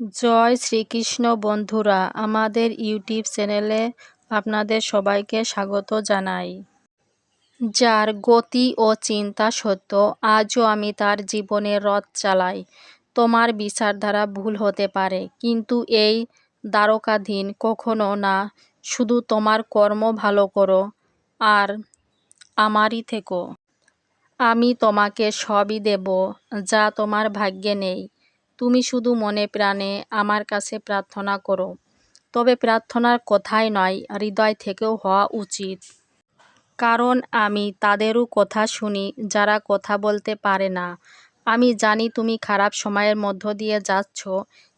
জয় শ্রীকৃষ্ণ বন্ধুরা, আমাদের ইউটিউব চ্যানেলে আপনাদের সবাইকে স্বাগত জানাই। যার গতি ও চিন্তা সত্য, আজও আমি তার জীবনের রথ চালাই। তোমার বিচারধারা ভুল হতে পারে, কিন্তু এই দ্বারকাধীন কখনো না, শুধু তোমার কর্ম ভালো করো আর আমারই থেকো। আমি তোমাকে সবই দেব, যা তোমার ভাগ্যে নেই। তুমি শুধু মনে প্রাণে আমার কাছে প্রার্থনা করো। তবে প্রার্থনার কথাই নয়, হৃদয় থেকেও হওয়া উচিত। কারণ আমি তাদেরও কথা শুনি, যারা কথা বলতে পারে না। আমি জানি তুমি খারাপ সময়ের মধ্য দিয়ে যাচ্ছ,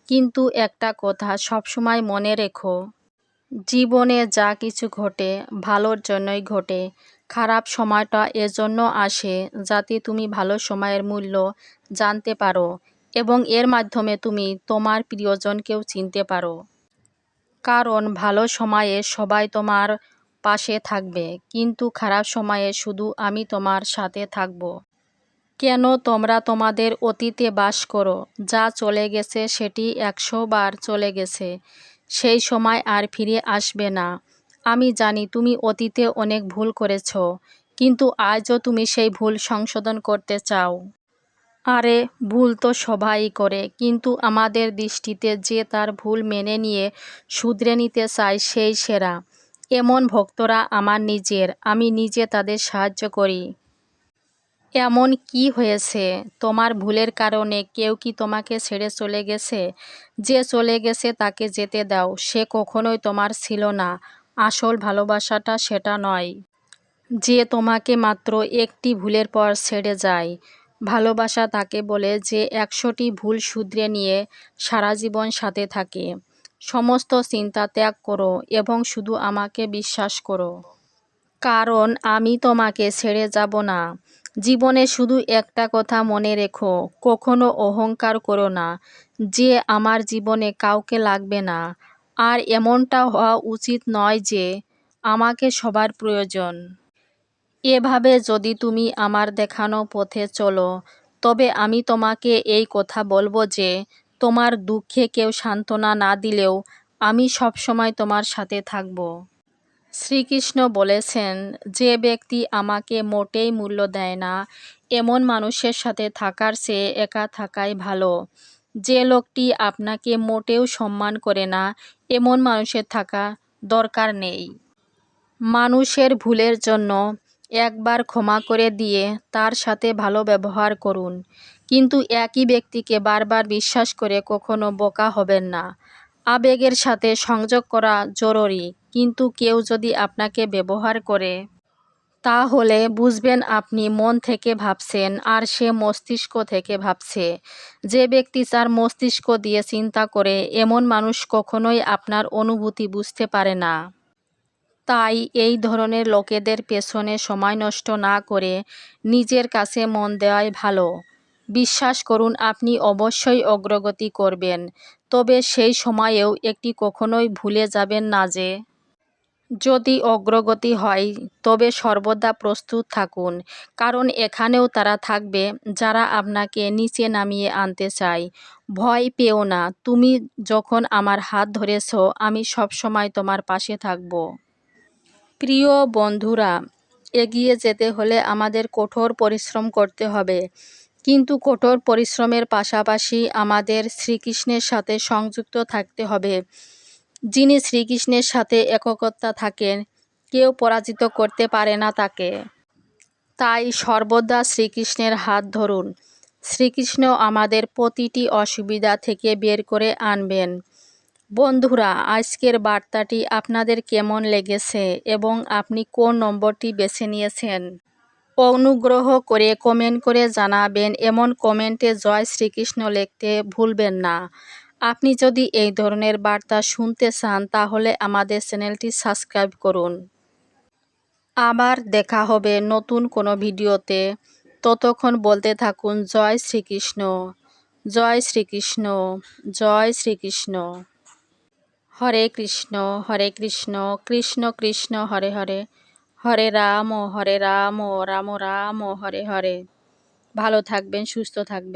কিন্তু একটা কথা সবসময় মনে রেখো। জীবনে যা কিছু ঘটে, ভালোর জন্যই ঘটে। খারাপ সময়টা এজন্য আসে যাতে তুমি ভালো সময়ের মূল্য জানতে পারো। এবং এর মাধ্যমে তুমি তোমার প্রিয়জনকেও চিনতে পারো। কারণ ভালো সময়ে সবাই তোমার পাশে থাকবে, কিন্তু খারাপ সময়ে শুধু আমি তোমার সাথে থাকব। কেন তোমরা তোমাদের অতীতে বাস করো, যা চলে গেছে সেটি একশো বার চলে গেছে, সেই সময় আর ফিরে আসবে না। আমি জানি তুমি অতীতে অনেক ভুল করেছ, কিন্তু আজও তুমি সেই ভুল সংশোধন করতে চাও। আরে, ভুল তো সবাই করে, কিন্তু আমাদের দৃষ্টিতে যে তার ভুল মেনে নিয়ে শুধরে নিতে চায় সেই সেরা। এমন ভক্তরা আমার নিজের, আমি নিজে তাদের সাহায্য করি। এমন কি হয়েছে? তোমার ভুলের কারণে কেউ কি তোমাকে ছেড়ে চলে গেছে? যে চলে গেছে তাকে যেতে দাও, সে কখনোই তোমার ছিল না। আসল ভালোবাসাটা সেটা নয়। যে তোমাকে মাত্র একটি ভুলের পর ছেড়ে যায় ভালোবাসা তাকে বলে যে একশোটি ভুল শুধরে নিয়ে সারা জীবন সাথে থাকে। সমস্ত চিন্তা ত্যাগ করো এবং শুধু আমাকে বিশ্বাস করো। কারণ আমি তোমাকে ছেড়ে যাব না। জীবনে শুধু একটা কথা মনে রেখো, কখনো অহংকার করো না, যে আমার জীবনে কাউকে লাগবে না। আর এমনটা হওয়া উচিত নয় যে আমাকে সবার প্রয়োজন। এভাবে যদি তুমি আমার দেখানো পথে চলো, তবে আমি তোমাকে এই কথা বলব যে, তোমার দুঃখে কেউ সান্ত্বনা না দিলেও আমি সবসময় তোমার সাথে থাকব। শ্রীকৃষ্ণ বলেছেন, যে ব্যক্তি আমাকে মোটেই মূল্য দেয় না, এমন মানুষের সাথে থাকার চেয়ে একা থাকাই ভালো। যে লোকটি আপনাকে মোটেও সম্মান করে না, এমন মানুষের থাকা দরকার নেই। মানুষের ভুলের জন্য একবার ক্ষমা করে দিয়ে তার সাথে ভালো ব্যবহার করুন। কিন্তু একই ব্যক্তিকে বারবার বিশ্বাস করে কখনো বোকা হবেন না। আবেগের সাথে সংযোগ করা জরুরি, কিন্তু কেউ যদি আপনাকে ব্যবহার করে, তাহলে বুঝবেন আপনি মন থেকে ভাবছেন আর সে মস্তিষ্ক থেকে ভাবছে। যে ব্যক্তি তার মস্তিষ্ক দিয়ে চিন্তা করে, এমন মানুষ কখনোই আপনার অনুভূতি বুঝতে পারে না। তাই এই ধরনের লোকেদের পেছনে সময় নষ্ট না করে নিজের কাছে মন দেওয়াই ভালো। বিশ্বাস করুন, আপনি অবশ্যই অগ্রগতি করবেন, তবে সেই সময়েও একটি কখনোই ভুলে যাবেন না যে, যদি অগ্রগতি হয়, তবে সর্বদা প্রস্তুত থাকুন, কারণ এখানেও তারা থাকবে, যারা আপনাকে নিচে নামিয়ে আনতে চায়। ভয় পেও না, তুমি যখন আমার হাত ধরেছ, আমি সবসময় তোমার পাশে থাকব। প্রিয় বন্ধুরা, এগিয়ে যেতে হলে আমাদের কঠোর পরিশ্রম করতে হবে। কিন্তু কঠোর পরিশ্রমের পাশাপাশি আমাদের শ্রীকৃষ্ণের সাথে সংযুক্ত থাকতে হবে। যিনি শ্রীকৃষ্ণের সাথে এককতা থাকেন, কেউ পরাজিত করতে পারে না তাকে। তাই সর্বদা শ্রীকৃষ্ণের হাত ধরুন। শ্রীকৃষ্ণ আমাদের প্রতিটি অসুবিধা থেকে বের করে আনবেন। বন্ধুরা, আজকের বার্তাটি আপনাদের কেমন লেগেছে এবং আপনি কোন নম্বরটি বেছে নিয়েছেন? অনুগ্রহ করে কমেন্ট করে জানাবেন, এমন কমেন্টে জয় শ্রীকৃষ্ণ লিখতে ভুলবেন না। আপনি যদি এই ধরনের বার্তা শুনতে চান, তাহলে আমাদের চ্যানেলটি সাবস্ক্রাইব করুন। আবার দেখা হবে নতুন কোনো ভিডিওতে। ততক্ষণ বলতে থাকুন, জয় শ্রীকৃষ্ণ জয় শ্রীকৃষ্ণ জয় শ্রীকৃষ্ণ। হরে কৃষ্ণ হরে কৃষ্ণ কৃষ্ণ কৃষ্ণ, হরে হরে। হরে রাম হরে রাম রাম রাম, হরে হরে। ভালো থাকবেন, সুস্থ থাকবেন।